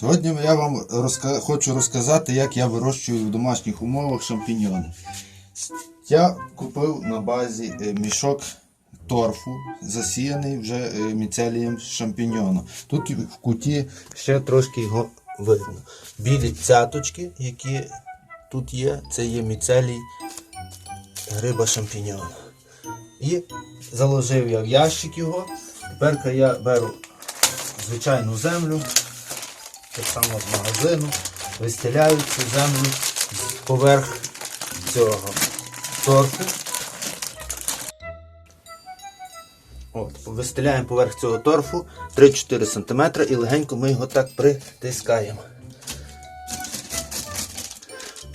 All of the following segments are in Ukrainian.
Сьогодні я вам розка- хочу розказати, як я вирощую в домашніх умовах шампіньйони. Я купив на базі е, мішок торфу, засіяний вже е, міцелієм шампіньйону. Тут в куті ще трошки його видно. Білі цяточки, які тут є, це є міцелій гриба шампіньйона. І заложив я в ящик його. Тепер я беру звичайну землю, так само з магазину, вистеляю цю землю поверх цього торфу. От, вистеляємо поверх цього торфу 3-4 см і легенько ми його так притискаємо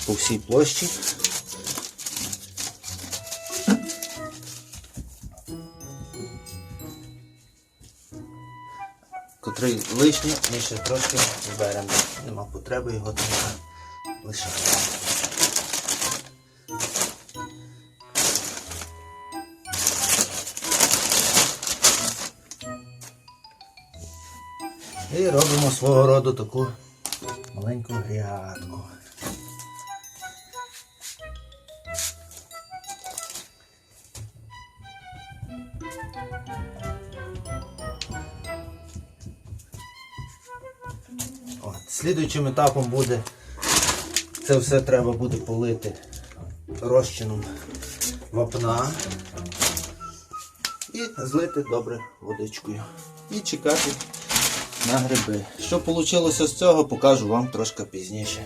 по всій площі. Котрий лишній, ми ще трошки зберемо. Нема потреби його там лишати. І робимо свого роду таку маленьку грядку. От. Слідуючим етапом буде це все треба буде полити розчином вапна і злити добре водичкою. І чекати на гриби. Що вийшло з цього, покажу вам трошки пізніше.